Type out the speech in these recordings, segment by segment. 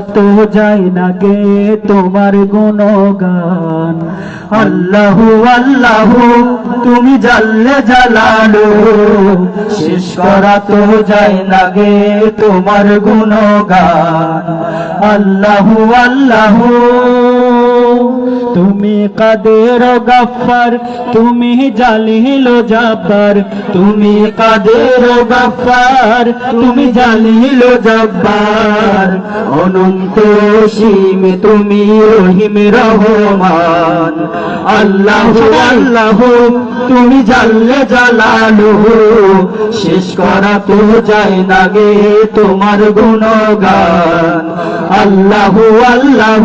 তো যাই না গে তোমার গুণগান। আল্লাহ আল্লাহ, তুমি জাল্লে জালালো। শেষ করা তো যাই না গে তোমার গুণগান। আল্লাহ, আল্লাহু। তুমি কাদের গাফার তুমি জালিল জাব্বার। তুমি কাদের গাফার তুমি জালিল জাব্বার। অনন্ত সীম তুমি রহিম রহমান। আল্লাহ আল্লাহ, তুমি জাল্লে জালালু শেষ করা তো যায় না গে তোমার গুণগান। আল্লাহ আল্লাহ।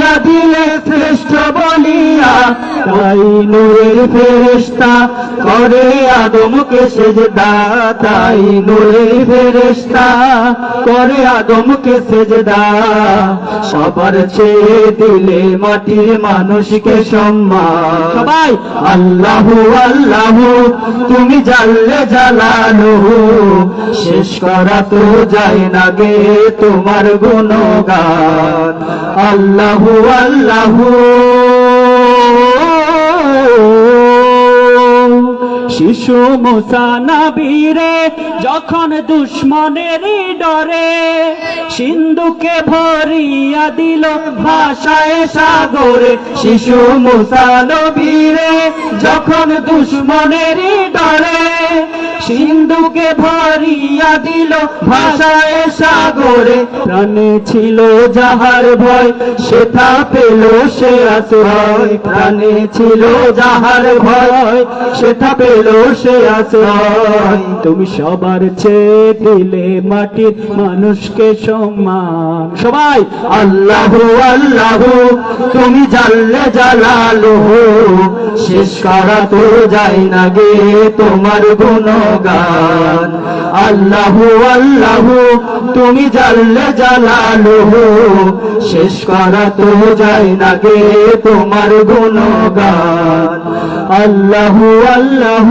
তাই নূরের ফেরেশতা করে আদমকে সেজদা, তাই নূরের ফেরেশতা করে আদমকে সেজদা। সবার চেয়ে দিলে মাটির মানুষকে সম্মান। সবাই, আল্লাহু আল্লাহু, তুমি জানলে জালালো। শেষ করা তো যায় না গে তোমার গুণগান। আল্লাহু আল্লাহু। শিশু মুসা বীরে যখন দুশ্মনের ডরে, সিন্ধুকে ভরিয়া দিল ভাষায় সাগরে। শিশু মুসা নবীরে যখন দুশ্মনের ডরে সিন্ধুকে ভরিয়া দিল ভাষায় সাগরে। প্রাণে ছিল যাহার ভয় সেটা পেল, সে আশ্রয়। প্রাণে ছিল যাহার ভয় সেটা পেল, সে আশ্রয়। তুমি সবার চেয়ে দিলে মাটির মানুষকে সম্মান। সবাই, আল্লাহ আল্লাহ, তুমি জানলে জালালো শেষ করা তো যায় না গে তোমার আল্লাহু আল্লাহু, তুমি জানলে জালালো শেষ করা তো যায় না গে তোমার গুণগান আল্লাহু, আল্লাহ।